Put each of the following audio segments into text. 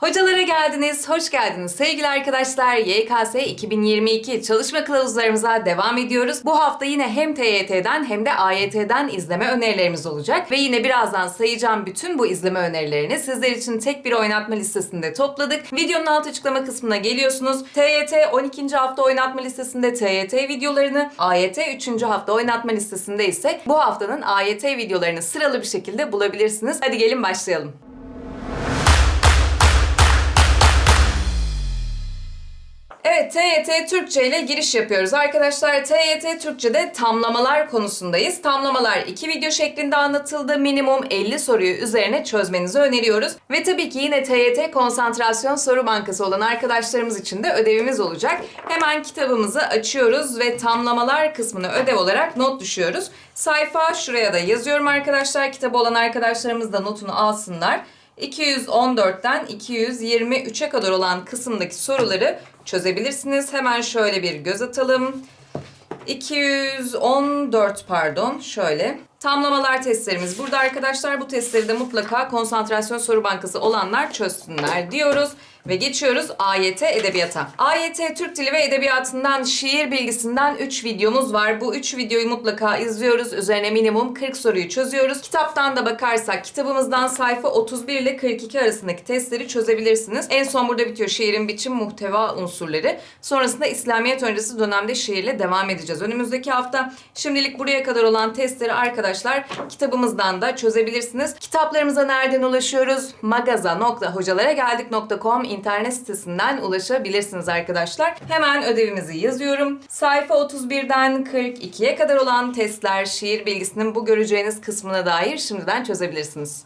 Hocalara geldiniz, hoş geldiniz sevgili arkadaşlar. YKS 2022 çalışma kılavuzlarımıza devam ediyoruz. Bu hafta yine hem TYT'den hem de AYT'den izleme önerilerimiz olacak. Ve yine birazdan sayacağım bütün bu izleme önerilerini sizler için tek bir oynatma listesinde topladık. Videonun alt açıklama kısmına geliyorsunuz. TYT 12. hafta oynatma listesinde TYT videolarını, AYT 3. hafta oynatma listesinde ise bu haftanın AYT videolarını sıralı bir şekilde bulabilirsiniz. Hadi gelin başlayalım. TYT Türkçe ile giriş yapıyoruz. Arkadaşlar TYT Türkçe'de tamlamalar konusundayız. Tamlamalar iki video şeklinde anlatıldı. Minimum 50 soruyu üzerine çözmenizi öneriyoruz. Ve tabii ki yine TYT Konsantrasyon Soru Bankası olan arkadaşlarımız için de ödevimiz olacak. Hemen kitabımızı açıyoruz ve tamlamalar kısmını ödev olarak not düşüyoruz. Sayfa şuraya da yazıyorum arkadaşlar. Kitabı olan arkadaşlarımız da notunu alsınlar. 214'ten 223'e kadar olan kısımdaki soruları çözebilirsiniz. Hemen şöyle bir göz atalım. 214 pardon şöyle. Tamlamalar testlerimiz burada arkadaşlar. Bu testleri de mutlaka konsantrasyon soru bankası olanlar çözsünler diyoruz. Ve geçiyoruz AYT Edebiyata. AYT Türk Dili ve Edebiyatı'ndan şiir bilgisinden 3 videomuz var. Bu 3 videoyu mutlaka izliyoruz. Üzerine minimum 40 soruyu çözüyoruz. Kitaptan da bakarsak kitabımızdan sayfa 31 ile 42 arasındaki testleri çözebilirsiniz. En son burada bitiyor şiirin biçim muhteva unsurları. Sonrasında İslamiyet öncesi dönemde şiirle devam edeceğiz. Önümüzdeki hafta şimdilik buraya kadar olan testleri arkadaşlar kitabımızdan da çözebilirsiniz. Kitaplarımıza nereden ulaşıyoruz? magaza.hocalara internet sitesinden ulaşabilirsiniz arkadaşlar. Hemen ödevimizi yazıyorum. Sayfa 31'den 42'ye kadar olan testler şiir bilgisinin bu göreceğiniz kısmına dair şimdiden çözebilirsiniz.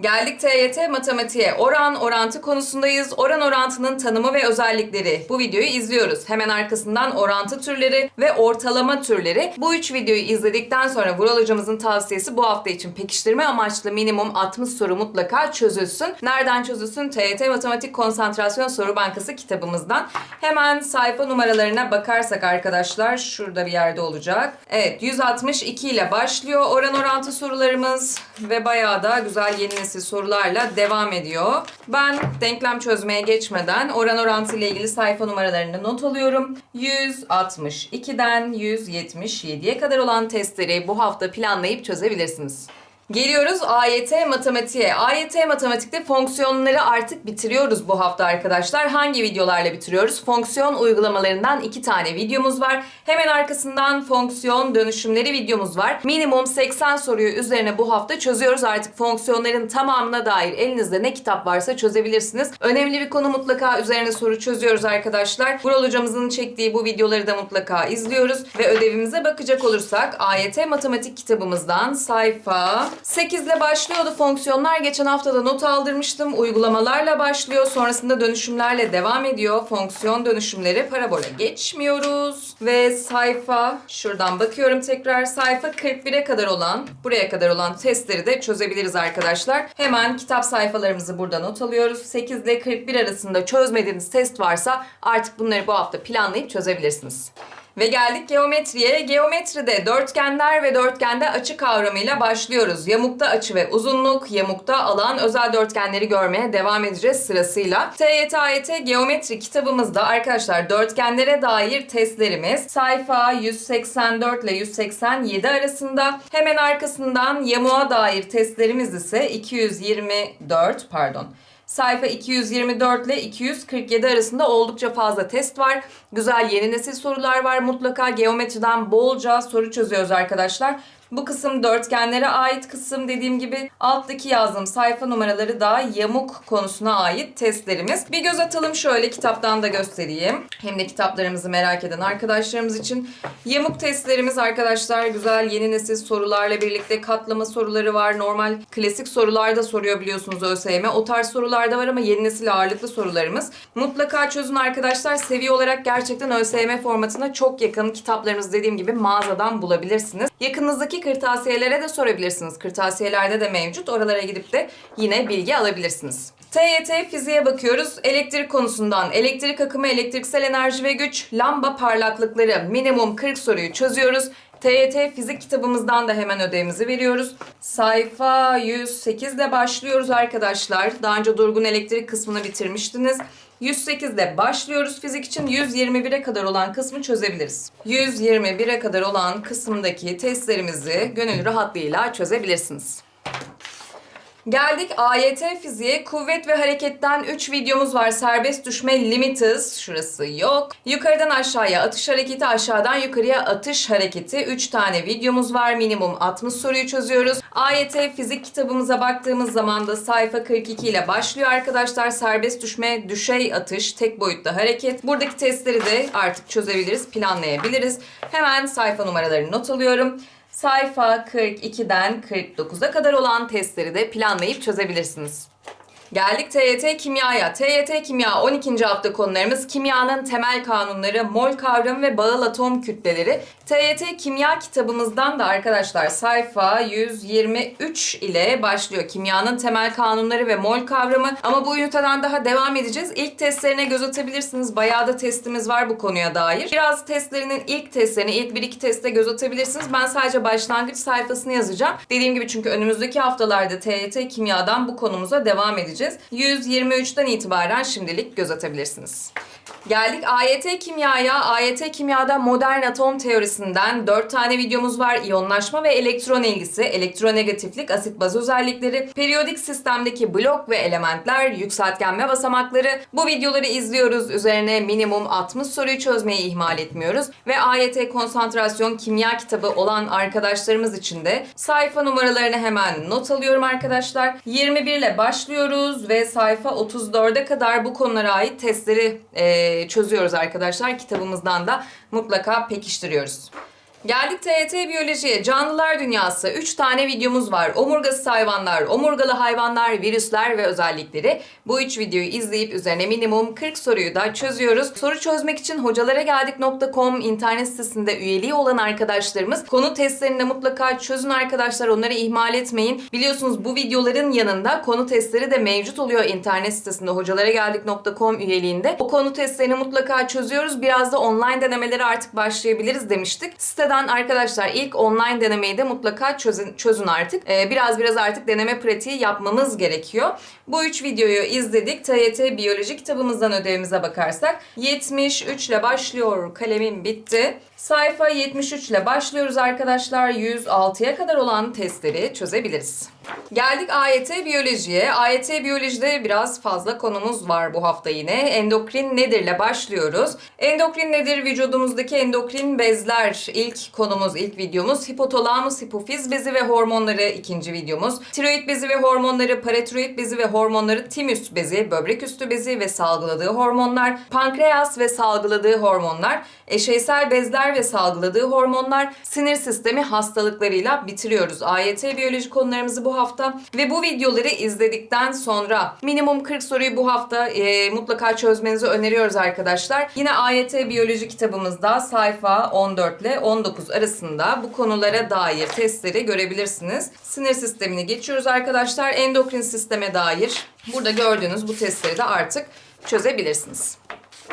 Geldik TYT matematiğe. Oran, orantı konusundayız. Oran orantının tanımı ve özellikleri. Bu videoyu izliyoruz. Hemen arkasından orantı türleri ve ortalama türleri. Bu üç videoyu izledikten sonra Vural hocamızın tavsiyesi bu hafta için pekiştirme amaçlı minimum 60 soru mutlaka çözülsün. Nereden çözülsün? TYT Matematik Konsantrasyon Soru Bankası kitabımızdan. Hemen sayfa numaralarına bakarsak arkadaşlar şurada bir yerde olacak. Evet 162 ile başlıyor oran orantı sorularımız ve bayağı da güzel yeni nesil sorularla devam ediyor. Ben denklem çözmeye geçmeden oran orantı ile ilgili sayfa numaralarını not alıyorum. 162'den 177'ye kadar olan testleri bu hafta planlayıp çözebilirsiniz. Geliyoruz AYT matematiğe. AYT matematikte fonksiyonları artık bitiriyoruz bu hafta arkadaşlar. Hangi videolarla bitiriyoruz? Fonksiyon uygulamalarından iki tane videomuz var. Hemen arkasından fonksiyon dönüşümleri videomuz var. Minimum 80 soruyu üzerine bu hafta çözüyoruz. Artık fonksiyonların tamamına dair elinizde ne kitap varsa çözebilirsiniz. Önemli bir konu mutlaka üzerine soru çözüyoruz arkadaşlar. Vural hocamızın çektiği bu videoları da mutlaka izliyoruz. Ve ödevimize bakacak olursak AYT matematik kitabımızdan sayfa 8 ile başlıyordu fonksiyonlar. Geçen hafta da not aldırmıştım. Uygulamalarla başlıyor. Sonrasında dönüşümlerle devam ediyor. Fonksiyon dönüşümleri parabola geçmiyoruz. Ve sayfa şuradan bakıyorum tekrar. Sayfa 41'e kadar olan buraya kadar olan testleri de çözebiliriz arkadaşlar. Hemen kitap sayfalarımızı burada not alıyoruz. 8 ile 41 arasında çözmediğiniz test varsa artık bunları bu hafta planlayıp çözebilirsiniz. Ve geldik geometriye. Geometride dörtgenler ve dörtgende açı kavramıyla başlıyoruz. Yamukta açı ve uzunluk, yamukta alan özel dörtgenleri görmeye devam edeceğiz sırasıyla. TYT AYT Geometri kitabımızda arkadaşlar dörtgenlere dair testlerimiz sayfa 184 ile 187 arasında. Hemen arkasından yamuğa dair testlerimiz ise 224 pardon. Sayfa 224 ile 247 arasında oldukça fazla test var. Güzel yeni nesil sorular var. Mutlaka geometriden bolca soru çözüyoruz arkadaşlar. Bu kısım dörtgenlere ait kısım dediğim gibi alttaki yazdığım sayfa numaraları da yamuk konusuna ait testlerimiz. Bir göz atalım şöyle kitaptan da göstereyim. Hem de kitaplarımızı merak eden arkadaşlarımız için. Yamuk testlerimiz arkadaşlar güzel yeni nesil sorularla birlikte katlama soruları var. Normal klasik sorular da soruyor biliyorsunuz ÖSYM. O tarz sorular da var ama yeni nesil ağırlıklı sorularımız. Mutlaka çözün arkadaşlar. Seviye olarak gerçekten ÖSYM formatına çok yakın kitaplarımız dediğim gibi mağazadan bulabilirsiniz. Yakınızdaki kırtasiyelere de sorabilirsiniz. Kırtasiyelerde de mevcut. Oralara gidip de yine bilgi alabilirsiniz. TYT fiziğe bakıyoruz. Elektrik konusundan elektrik akımı, elektriksel enerji ve güç, lamba parlaklıkları minimum 40 soruyu çözüyoruz. TYT fizik kitabımızdan da hemen ödevimizi veriyoruz. Sayfa 108 ile başlıyoruz arkadaşlar. Daha önce durgun elektrik kısmını bitirmiştiniz. 108 ile başlıyoruz fizik için 121'e kadar olan kısmı çözebiliriz. 121'e kadar olan kısımdaki testlerimizi gönül rahatlığıyla çözebilirsiniz. Geldik AYT fiziğe. Kuvvet ve hareketten 3 videomuz var. Serbest düşme limit hız. Şurası yok. Yukarıdan aşağıya atış hareketi, aşağıdan yukarıya atış hareketi. 3 tane videomuz var. Minimum 60 soruyu çözüyoruz. AYT fizik kitabımıza baktığımız zaman da sayfa 42 ile başlıyor arkadaşlar. Serbest düşme, düşey atış, tek boyutlu hareket. Buradaki testleri de artık çözebiliriz, planlayabiliriz. Hemen sayfa numaralarını not alıyorum. Sayfa 42'den 49'a kadar olan testleri de planlayıp çözebilirsiniz. Geldik TYT Kimya'ya. TYT Kimya 12. hafta konularımız kimyanın temel kanunları, mol kavramı ve bağıl atom kütleleri. TYT Kimya kitabımızdan da arkadaşlar sayfa 123 ile başlıyor. Kimyanın temel kanunları ve mol kavramı. Ama bu üniteden daha devam edeceğiz. İlk testlerine göz atabilirsiniz. Bayağı da testimiz var bu konuya dair. Biraz testlerinin ilk testlerine, ilk 1-2 teste göz atabilirsiniz. Ben sadece başlangıç sayfasını yazacağım. Dediğim gibi çünkü önümüzdeki haftalarda TYT Kimya'dan bu konumuza devam edeceğiz. 123'ten itibaren şimdilik göz atabilirsiniz. Geldik AYT Kimya'ya. AYT Kimya'da modern atom teorisinden 4 tane videomuz var. İyonlaşma ve elektron ilgisi, elektronegatiflik, asit baz özellikleri, periyodik sistemdeki blok ve elementler, yükseltgen ve basamakları. Bu videoları izliyoruz. Üzerine minimum 60 soruyu çözmeyi ihmal etmiyoruz. Ve AYT konsantrasyon kimya kitabı olan arkadaşlarımız için de sayfa numaralarını hemen not alıyorum arkadaşlar. 21 ile başlıyoruz ve sayfa 34'e kadar bu konulara ait testleri eee çözüyoruz arkadaşlar. Kitabımızdan da mutlaka pekiştiriyoruz. Geldik TYT Biyolojiye. Canlılar Dünyası. 3 tane videomuz var. Omurgasız hayvanlar, omurgalı hayvanlar, virüsler ve özellikleri. Bu 3 videoyu izleyip üzerine minimum 40 soruyu da çözüyoruz. Soru çözmek için hocalaragageldik.com internet sitesinde üyeliği olan arkadaşlarımız konu testlerini de mutlaka çözün arkadaşlar. Onları ihmal etmeyin. Biliyorsunuz bu videoların yanında konu testleri de mevcut oluyor internet sitesinde hocalaragageldik.com üyeliğinde. O konu testlerini mutlaka çözüyoruz. Biraz da online denemeleri artık başlayabiliriz demiştik. Siteden arkadaşlar ilk online denemeyi de mutlaka çözün, çözün artık. Ee, biraz biraz artık deneme pratiği yapmamız gerekiyor. Bu üç videoyu izledik. TYT Biyoloji kitabımızdan ödevimize bakarsak 73 ile başlıyor. Kalemim bitti. Sayfa 73 ile başlıyoruz arkadaşlar. 106'ya kadar olan testleri çözebiliriz. Geldik AYT Biyoloji'ye. AYT Biyoloji'de biraz fazla konumuz var bu hafta yine. Endokrin nedir ile başlıyoruz. Endokrin nedir? Vücudumuzdaki endokrin bezler. İlk konumuz, ilk videomuz. Hipotalamus, hipofiz bezi ve hormonları ikinci videomuz. Tiroid bezi ve hormonları, paratiroid bezi ve hormonları, timüs bezi, böbrek üstü bezi ve salgıladığı hormonlar, pankreas ve salgıladığı hormonlar, eşeysel bezler ve salgıladığı hormonlar, sinir sistemi hastalıklarıyla bitiriyoruz. AYT biyoloji konularımızı bu hafta ve bu videoları izledikten sonra minimum 40 soruyu bu hafta e, mutlaka çözmenizi öneriyoruz arkadaşlar. Yine AYT biyoloji kitabımızda sayfa 14 ile 19 arasında bu konulara dair testleri görebilirsiniz. Sinir sistemini geçiyoruz arkadaşlar. Endokrin sisteme dair burada gördüğünüz bu testleri de artık çözebilirsiniz.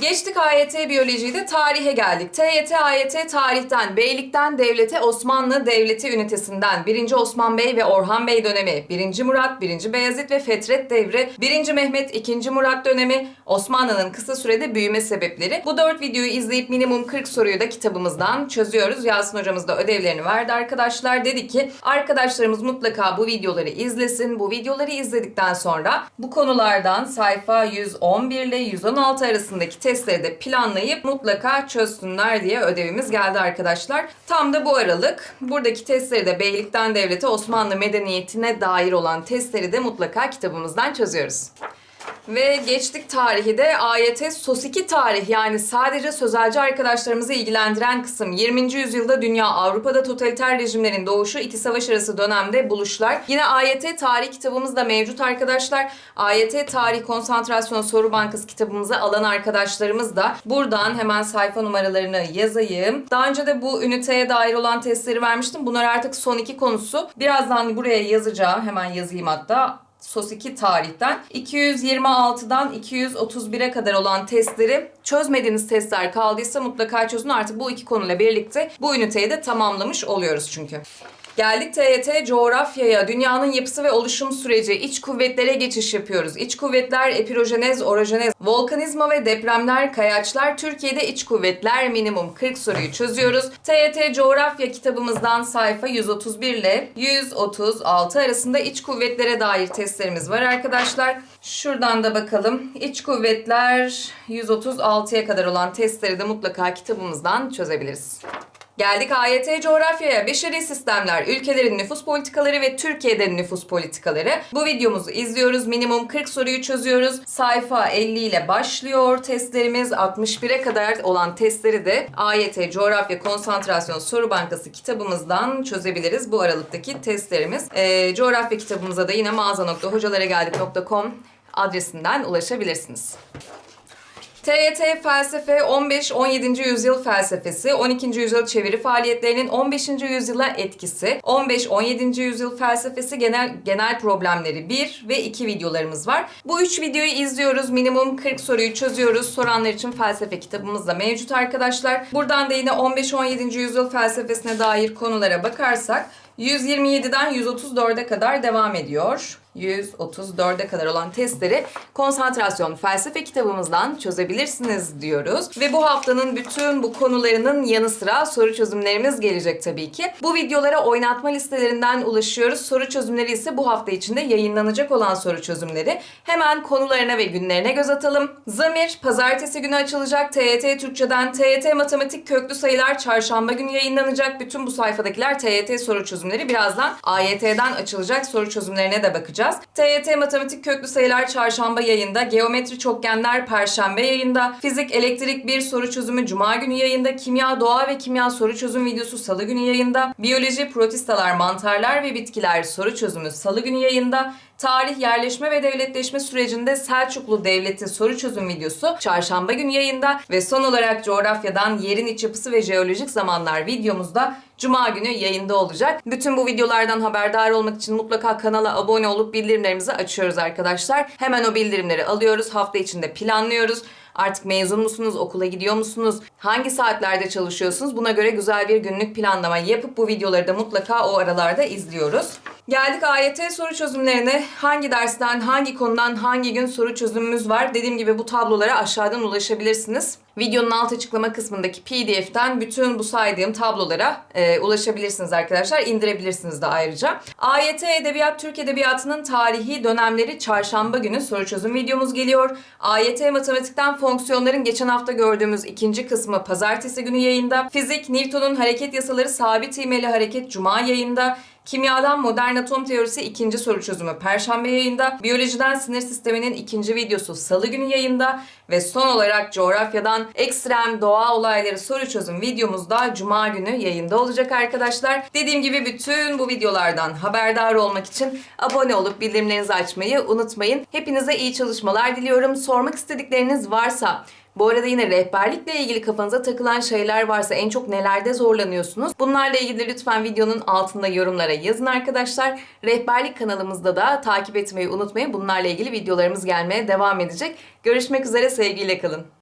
Geçtik AYT biyolojide tarihe geldik. TYT AYT tarihten, beylikten devlete Osmanlı Devleti ünitesinden 1. Osman Bey ve Orhan Bey dönemi, 1. Murat, 1. Beyazıt ve Fetret devri, 1. Mehmet, 2. Murat dönemi, Osmanlı'nın kısa sürede büyüme sebepleri. Bu 4 videoyu izleyip minimum 40 soruyu da kitabımızdan çözüyoruz. Yasin hocamız da ödevlerini verdi arkadaşlar. Dedi ki arkadaşlarımız mutlaka bu videoları izlesin. Bu videoları izledikten sonra bu konulardan sayfa 111 ile 116 arasındaki testleri de planlayıp mutlaka çözsünler diye ödevimiz geldi arkadaşlar. Tam da bu aralık. Buradaki testleri de Beylikten Devleti Osmanlı Medeniyeti'ne dair olan testleri de mutlaka kitabımızdan çözüyoruz. Ve geçtik tarihi de AYT SOS2 tarih yani sadece sözelci arkadaşlarımızı ilgilendiren kısım 20. yüzyılda dünya Avrupa'da totaliter rejimlerin doğuşu iki savaş arası dönemde buluşlar. Yine AYT tarih kitabımız da mevcut arkadaşlar. AYT tarih konsantrasyon soru bankası kitabımızı alan arkadaşlarımız da buradan hemen sayfa numaralarını yazayım. Daha önce de bu üniteye dair olan testleri vermiştim. Bunlar artık son iki konusu. Birazdan buraya yazacağım. Hemen yazayım hatta. SOS 2 tarihten 226'dan 231'e kadar olan testleri çözmediğiniz testler kaldıysa mutlaka çözün. Artık bu iki konuyla birlikte bu üniteyi de tamamlamış oluyoruz çünkü. Geldik TYT coğrafyaya, dünyanın yapısı ve oluşum süreci, iç kuvvetlere geçiş yapıyoruz. İç kuvvetler, epirojenez, orojenez, volkanizma ve depremler, kayaçlar, Türkiye'de iç kuvvetler minimum 40 soruyu çözüyoruz. TYT coğrafya kitabımızdan sayfa 131 ile 136 arasında iç kuvvetlere dair testlerimiz var arkadaşlar. Şuradan da bakalım. İç kuvvetler 136'ya kadar olan testleri de mutlaka kitabımızdan çözebiliriz. Geldik AYT coğrafyaya. Beşeri sistemler, ülkelerin nüfus politikaları ve Türkiye'de nüfus politikaları. Bu videomuzu izliyoruz. Minimum 40 soruyu çözüyoruz. Sayfa 50 ile başlıyor testlerimiz. 61'e kadar olan testleri de AYT coğrafya konsantrasyon soru bankası kitabımızdan çözebiliriz. Bu aralıktaki testlerimiz. Ee, coğrafya kitabımıza da yine mağaza.hocalaregeldik.com adresinden ulaşabilirsiniz. TYT felsefe 15-17. yüzyıl felsefesi, 12. yüzyıl çeviri faaliyetlerinin 15. yüzyıla etkisi, 15-17. yüzyıl felsefesi genel genel problemleri 1 ve 2 videolarımız var. Bu 3 videoyu izliyoruz. Minimum 40 soruyu çözüyoruz. Soranlar için felsefe kitabımız da mevcut arkadaşlar. Buradan da yine 15-17. yüzyıl felsefesine dair konulara bakarsak 127'den 134'e kadar devam ediyor. 134'e kadar olan testleri konsantrasyon felsefe kitabımızdan çözebilirsiniz diyoruz. Ve bu haftanın bütün bu konularının yanı sıra soru çözümlerimiz gelecek tabii ki. Bu videolara oynatma listelerinden ulaşıyoruz. Soru çözümleri ise bu hafta içinde yayınlanacak olan soru çözümleri. Hemen konularına ve günlerine göz atalım. Zamir pazartesi günü açılacak. TYT Türkçeden TYT Matematik Köklü Sayılar çarşamba günü yayınlanacak. Bütün bu sayfadakiler TYT soru çözümleri. Birazdan AYT'den açılacak soru çözümlerine de bakacağız. TYT Matematik Köklü Sayılar çarşamba yayında. Geometri Çokgenler perşembe yayında. Fizik Elektrik 1 soru çözümü cuma günü yayında. Kimya Doğa ve Kimya soru çözüm videosu salı günü yayında. Biyoloji Protistalar, Mantarlar ve Bitkiler soru çözümü salı günü yayında. Tarih, yerleşme ve devletleşme sürecinde Selçuklu Devleti soru çözüm videosu çarşamba günü yayında ve son olarak coğrafyadan yerin iç yapısı ve jeolojik zamanlar videomuzda Cuma günü yayında olacak. Bütün bu videolardan haberdar olmak için mutlaka kanala abone olup bildirimlerimizi açıyoruz arkadaşlar. Hemen o bildirimleri alıyoruz. Hafta içinde planlıyoruz. Artık mezun musunuz? Okula gidiyor musunuz? Hangi saatlerde çalışıyorsunuz? Buna göre güzel bir günlük planlama yapıp bu videoları da mutlaka o aralarda izliyoruz. Geldik AYT soru çözümlerine. Hangi dersten, hangi konudan, hangi gün soru çözümümüz var? Dediğim gibi bu tablolara aşağıdan ulaşabilirsiniz. Videonun alt açıklama kısmındaki PDF'den bütün bu saydığım tablolara e, ulaşabilirsiniz arkadaşlar. İndirebilirsiniz de ayrıca. AYT Edebiyat Türk Edebiyatı'nın tarihi dönemleri çarşamba günü soru çözüm videomuz geliyor. AYT Matematikten fonksiyonların geçen hafta gördüğümüz ikinci kısmı pazartesi günü yayında. Fizik Newton'un hareket yasaları sabit ivmeli hareket cuma yayında. Kimyadan modern atom teorisi ikinci soru çözümü Perşembe yayında. Biyolojiden sinir sisteminin ikinci videosu Salı günü yayında. Ve son olarak coğrafyadan ekstrem doğa olayları soru çözüm videomuz da Cuma günü yayında olacak arkadaşlar. Dediğim gibi bütün bu videolardan haberdar olmak için abone olup bildirimlerinizi açmayı unutmayın. Hepinize iyi çalışmalar diliyorum. Sormak istedikleriniz varsa bu arada yine rehberlikle ilgili kafanıza takılan şeyler varsa en çok nelerde zorlanıyorsunuz? Bunlarla ilgili lütfen videonun altında yorumlara yazın arkadaşlar. Rehberlik kanalımızda da takip etmeyi unutmayın. Bunlarla ilgili videolarımız gelmeye devam edecek. Görüşmek üzere sevgiyle kalın.